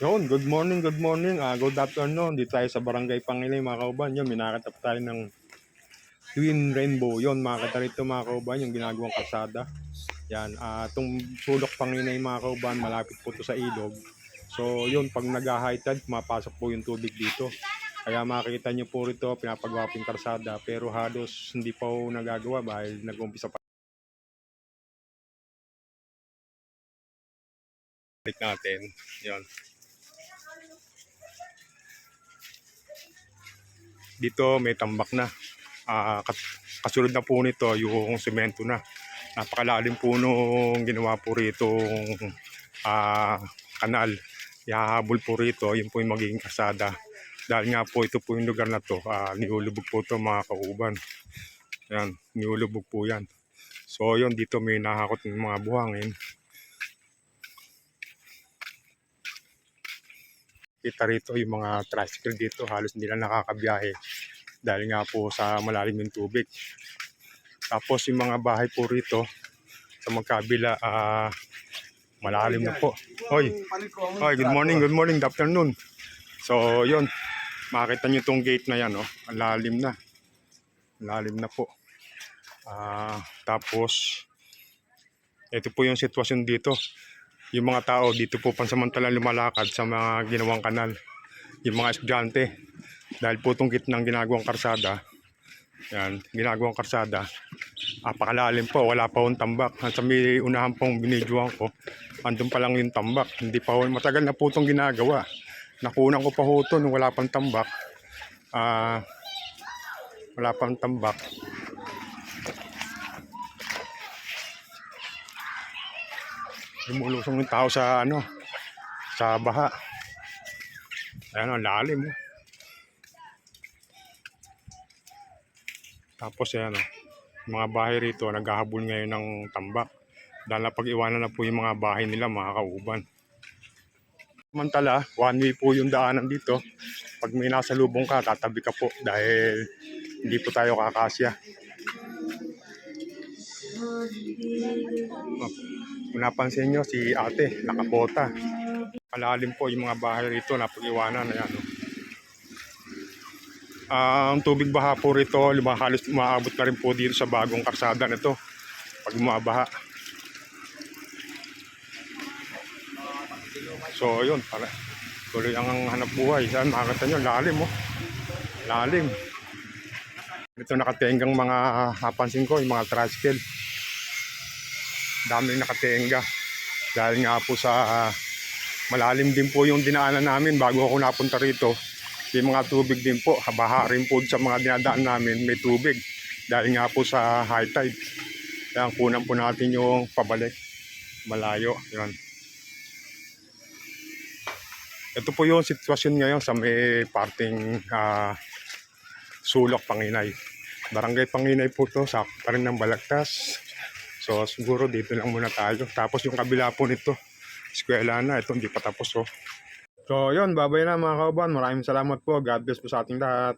Yun, good morning, good morning. Ah, good afternoon. Dito tayo sa Barangay Pangilay, mga kauban. Yun, minakatap tayo ng Twin Rainbow. Yun, mga katarito, mga kauban, yung ginagawang kalsada. Yan, ah, itong sulok Pangilay, mga kauban, malapit po to sa ilog. So, yun, pag nag-high tide, mapasok po yung tubig dito. Kaya makikita nyo po rito, pinapagawa po yung kalsada. Pero halos hindi pa po nagagawa dahil nag-umpisa pa. Natin. Yun. Dito may tambak na. Kat- kasunod na po nito yung semento na. Napakalalim po nung ginawa po rito ah, kanal. Ihahabol po rito, yun po yung magiging kasada. Dahil nga po ito po yung lugar na to, ah, niulubog po ito mga kauban. Yan, niulubog po yan. So yun, dito may nahakot ng mga buhangin. Kita rito yung mga tricycle dito, halos hindi na nakakabiyahe dahil nga po sa malalim yung tubig. Tapos yung mga bahay po rito sa magkabila, ah, malalim na po. Hoy, hoy, good morning, good morning, good afternoon. So, yun, makita nyo itong gate na yan, oh. ang lalim na. Ang lalim na po. Ah, tapos, ito po yung sitwasyon dito yung mga tao dito po pansamantalang lumalakad sa mga ginawang kanal. Yung mga estudyante. Dahil po itong gitnang ginagawang karsada, yan, ginagawang karsada, apakalalim po, wala pa hong tambak. Sa may unahan pong binidyoan ko, andun pa lang yung tambak. Hindi pa ho, matagal na po itong ginagawa. Nakunan ko pa ho ito nung wala pang tambak. Ah, wala pang tambak. Lumulusong ng tao sa ano sa baha ang lalim oh. tapos ayan oh, mga bahay rito naghahabol ngayon ng tambak dahil na pag-iwanan na po yung mga bahay nila mga kauban Samantala, one way po yung daanan dito. Pag may nasa lubong ka, tatabi ka po dahil hindi po tayo kakasya. Kung napansin nyo, si ate, nakabota. Malalim po yung mga bahay rito na pag-iwanan. Ayan, no? Ah, ang tubig baha po rito, halos umaabot na rin po dito sa bagong karsada nito. Pag umabaha. So, yun, para tuloy ang hanap buhay. Yan, makakita nyo, lalim, oh. Lalim. Ito nakatenggang mga napansin ko, yung mga tricycle daming nakatenga. Dahil nga po sa ah, malalim din po yung dinaanan namin bago ako napunta rito. Yung mga tubig din po. Baha rin po sa mga dinadaan namin may tubig. Dahil nga po sa high tide. Kaya kunan po natin yung pabalik. Malayo yun. Ito po yung sitwasyon ngayon sa may parting ah, sulok Panginay. Barangay Panginay po to. Sa pa rin ng Balagtas So siguro dito lang muna tayo. Tapos yung kabila po nito, eskwela na. Ito hindi pa tapos oh. So yun, babay na mga kauban. Maraming salamat po. God bless po sa ating lahat.